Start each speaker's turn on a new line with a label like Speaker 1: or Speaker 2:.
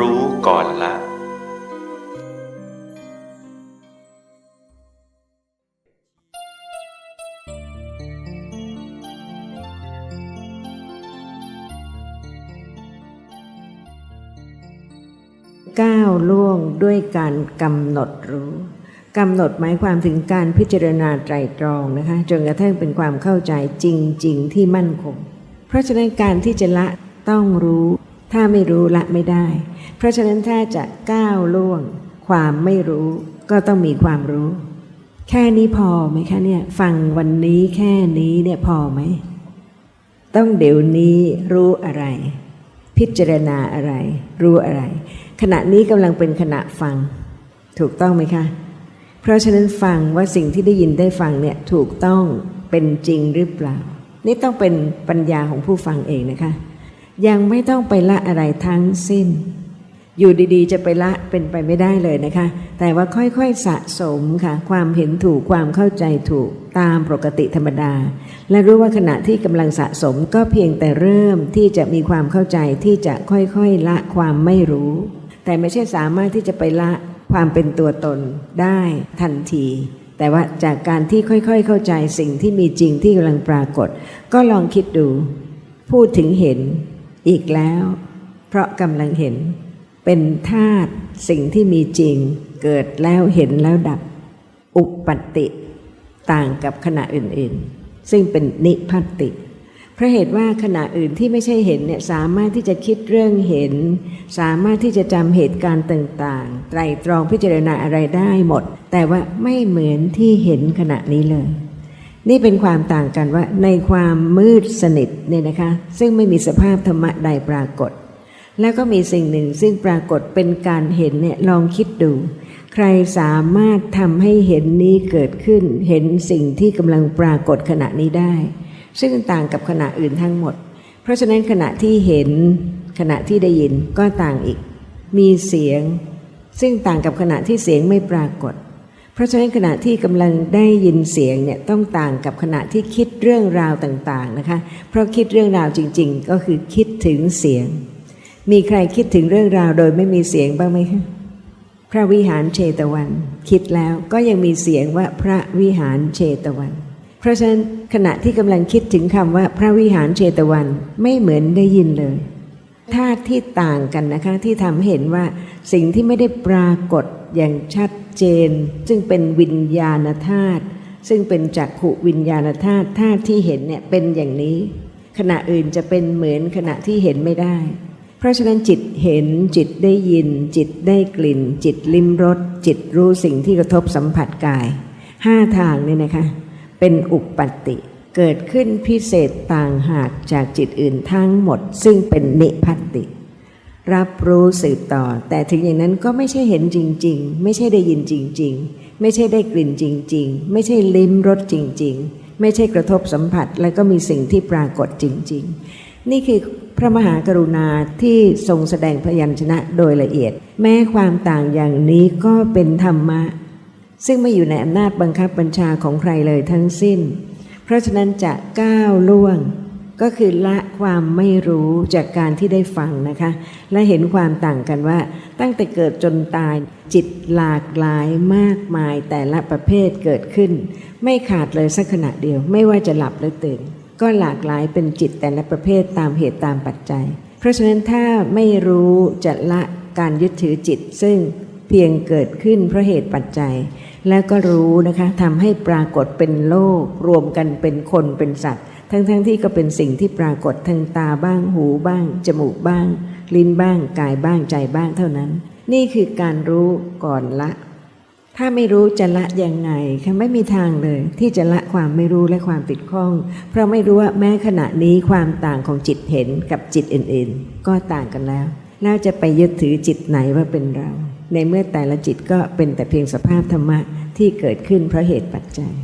Speaker 1: รู้ก่อนละ ก้าวล่วงด้วยการกำหนดรู้กำหนดหมายความถึงการพิจารณาไตรตรองนะคะจนกระทั่งเป็นความเข้าใจจริง ๆ ที่มั่นคง เพราะฉะนั้นการที่จะละต้องรู้ ถ้าไม่รู้ละไม่ได้ เพราะฉะนั้นถ้าจะก้าวล่วง ความไม่รู้ก็ต้องมีความรู้ แค่นี้พอไหมคะเนี่ยฟังวันนี้แค่นี้เนี่ยพอไหม ต้องเดี๋ยวนี้รู้อะไร พิจารณาอะไร รู้อะไร ขณะนี้กำลังเป็นขณะฟัง ถูกต้องไหมคะ เพราะฉะนั้นฟังว่าสิ่งที่ได้ยินได้ฟังเนี่ยถูกต้องเป็นจริงหรือเปล่า นี่ต้องเป็นปัญญาของผู้ฟังเองนะคะ ยังไม่ต้องไปละอะไรทั้งสิ้น อยู่ดีๆ จะไปละเป็นไปไม่ได้เลยนะคะ แต่ว่าค่อยๆสะสมค่ะ ความเห็นถูกความเข้าใจถูกตามปกติธรรมดา และรู้ว่าขณะที่กำลังสะสมก็เพียงแต่เริ่มที่จะมีความเข้าใจที่จะค่อยๆละความไม่รู้ แต่ไม่ใช่สามารถที่จะไปละความเป็นตัวตนได้ทันที แต่ว่าจากการที่ค่อยๆ เข้าใจสิ่งที่มีจริงที่กำลังปรากฏ ก็ลองคิดดู พูดถึงเห็น อีกแล้ว เพราะกำลังเห็น เป็นธาตุสิ่งที่มีจริง เกิดแล้วเห็นแล้วดับ อุปปัตติต่างกับขณะอื่นๆ ซึ่งเป็นนิพพัตติเพราะเหตุว่าขณะอื่นที่ไม่ใช่เห็นเนี่ยสามารถที่จะคิดเรื่องเห็น สามารถที่จะจำเหตุการณ์ต่างๆ ไตรตรองพิจารณาอะไรได้หมด แต่ว่าไม่เหมือนที่เห็นขณะนี้เลย นี่เป็นความต่างกันว่าในความมืดสนิทเนี่ยนะคะ ซึ่งไม่มีสภาพธรรมะใดปรากฏ แล้วก็มีสิ่งหนึ่งซึ่งปรากฏเป็นการเห็นเนี่ยลองคิดดู ใครสามารถทำให้เห็นนี้เกิดขึ้น เห็นสิ่งที่กำลังปรากฏขณะนี้ได้ ซึ่งต่างกับขณะอื่นทั้งหมด เพราะฉะนั้นขณะที่เห็นขณะที่ได้ยินก็ต่างอีก มีเสียง ซึ่งต่างกับขณะที่เสียงไม่ปรากฏ ราะฉะนั้นขณะที่กำลังได้ยินเสียงเนี่ยต้องต่างกับขณะที่คิดเรื่องราวต่างๆนะคะ เพราะคิดเรื่องราวจริง ๆ ก็คือคิดถึงเสียง มีใครคิดถึงเรื่องราวโดยไม่มีเสียงบ้างไหมคะพระวิหารเชตวัน คิดแล้วก็ยังมีเสียงว่าพระวิหารเชตวัน เพราะฉะนั้นขณะที่กำลังคิดถึงคำว่าพระวิหารเชตวันไม่เหมือนได้ยินเลยธาตุที่ต่างกันนะคะที่ทำเห็นว่าสิ่งที่ไม่ได้ปรากฏอย่างชัด เจน ซึ่งเป็นวิญญาณธาตุซึ่งเป็นจักขุวิญญาณธาตุธาตุที่เห็นเนี่ยเป็นอย่างนี้ ขณะอื่นจะเป็นเหมือนขณะที่เห็นไม่ได้ เพราะฉะนั้นจิตเห็นจิตได้ยิน จิตได้กลิ่น จิตลิ้มรสจิตรู้สิ่งที่กระทบสัมผัสกายห้าทางเนี่ยนะคะ เป็นอุปปัตติ เกิดขึ้นพิเศษต่างหากจากจิตอื่นทั้งหมด ซึ่งเป็นนิพพัตติ รับรู้สืบต่อ แต่ถึงอย่างนั้นก็ไม่ใช่เห็นจริง ๆ ไม่ใช่ได้ยินจริง ๆ ไม่ใช่ได้กลิ่นจริง ๆ ไม่ใช่ลิ้มรสจริง ๆ ไม่ใช่กระทบสัมผัส แล้วก็มีสิ่งที่ปรากฏจริง ๆ นี่คือพระมหากรุณาที่ทรงแสดงพยัญชนะโดยละเอียด แม้ความต่างอย่างนี้ก็เป็นธรรมะ ซึ่งไม่อยู่ในอำนาจบังคับบัญชาของใครเลยทั้งสิ้น เพราะฉะนั้นจะก้าวล่วง ก็คือละความไม่รู้จากการที่ได้ฟังนะคะ และเห็นความต่างกันว่า ตั้งแต่เกิดจนตายจิตหลากหลายมากมายแต่ละประเภทเกิดขึ้น ไม่ขาดเลยสักขณะเดียว ไม่ว่าจะหลับหรือตื่น ก็หลากหลายเป็นจิตแต่ละประเภทตามเหตุตามปัจจัย เพราะฉะนั้นถ้าไม่รู้จะละการยึดถือจิต ซึ่งเพียงเกิดขึ้นเพราะเหตุปัจจัย แล้วก็รู้นะคะทำให้ปรากฏเป็นโลก รวมกันเป็นคนเป็นสัตว์ ทั้งๆทที่ก็เป็นสิ่งที่ปรากฏทางตาบ้างหูบ้าง จมูกบ้าง ลิ้นบ้าง กายบ้างใจบ้างเท่านั้น นี่คือการรู้ก่อนละ ถ้าไม่รู้จะละยังไงคะไม่มีทางเลย ที่จะละความไม่รู้และความติดข้อง เพราะไม่รู้ว่าแม้ขณะนี้ความต่างของจิตเห็นกับจิตอื่นๆ ก็ต่างกันแล้วแล้วจะไปยึดถือจิตไหนว่าเป็นเรา ในเมื่อแต่ละจิตก็เป็นแต่เพียงสภาพธรรมะที่เกิดขึ้นเพราะเหตุปัจจัย